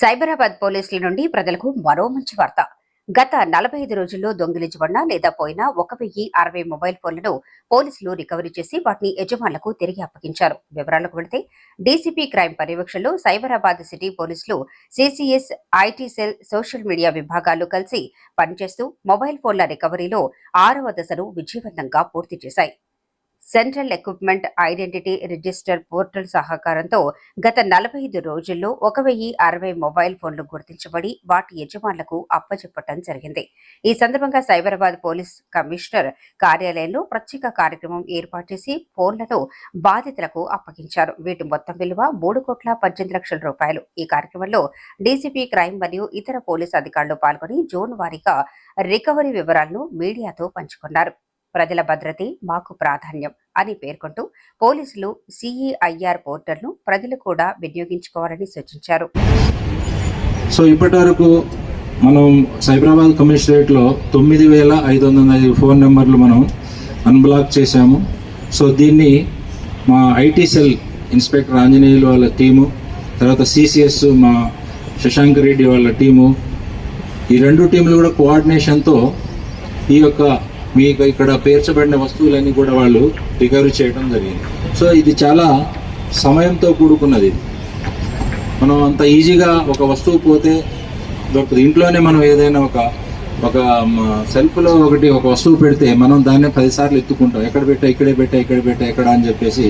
సైబరాబాద్ పోలీసుల నుండి ప్రజలకు మరో మంచి వార్త. గత నలభై ఐదు రోజుల్లో దొంగిలించబడిన లేదా పోయిన ఒక వెయ్యి అరవై మొబైల్ ఫోన్లను పోలీసులు రికవరీ చేసి వాటిని యజమానులకు తిరిగి అప్పగించారు. వివరాలకు వెళితే డీసీపీ క్రైమ్ పర్యవేక్షణలో సైబరాబాద్ సిటీ పోలీసులు CCS IT cell social media విభాగాలు కలిసి పనిచేస్తూ మొబైల్ ఫోన్ల రికవరీలో ఆరవ దశను విజయవంతంగా పూర్తి చేశాయి. Central equipment identity register portal సహకారంతో గత నలభై ఐదు రోజుల్లో ఒక వెయ్యి అరవై మొబైల్ ఫోన్లు గుర్తించబడి వాటి యజమానులకు అప్పచెప్పటం జరిగింది. ఈ సందర్భంగా సైబరాబాద్ పోలీస్ కమిషనర్ కార్యాలయంలో ప్రత్యేక కార్యక్రమం ఏర్పాటు చేసి ఫోన్లను బాధితులకు అప్పగించారు. వీటి మొత్తం విలువ మూడు కోట్ల పద్దెనిమిది లక్షల రూపాయలు. ఈ కార్యక్రమంలో డీసీపీ క్రైమ్ మరియు ఇతర పోలీస్ అధికారులు పాల్గొని జోన్ వారీగా రికవరీ వివరాలను మీడియాతో పంచుకున్నారు. ప్రజల భద్రతే మాకు ప్రాధాన్యం అని పేర్కొంటూ పోలీసులు సిఈఐఆర్ పోర్టల్ను ప్రజలు కూడా వినియోగించుకోవాలని సూచించారు. సో ఇప్పటి వరకు మనం సైబరాబాద్ కమిషనరేట్లో తొమ్మిది వేల ఐదు వందల ఐదు ఫోన్ నెంబర్లు మనం అన్బ్లాక్ చేశాము. సో దీన్ని మా ఐటీ సెల్ ఇన్స్పెక్టర్ ఆంజనేయులు వాళ్ళ టీము తర్వాత సిసిఎస్ మా శశాంక్ రెడ్డి వాళ్ళ టీము ఈ రెండు టీంలు కూడా కోఆర్డినేషన్తో ఈ యొక్క మీకు ఇక్కడ పేర్చబడిన వస్తువులన్నీ కూడా వాళ్ళు రికవరీ చేయడం జరిగింది. సో ఇది చాలా సమయంతో కూడుకున్నది. మనం అంత ఈజీగా ఒక వస్తువు పోతే దొరుకుతుంది ఇంట్లోనే మనం ఏదైనా ఒక ఒక సెల్ఫ్లో ఒకటి ఒక వస్తువు పెడితే మనం దాన్ని పదిసార్లు ఎత్తుకుంటాం. ఎక్కడ పెట్టా ఇక్కడే పెట్టా ఇక్కడ పెట్టా ఎక్కడ అని చెప్పేసి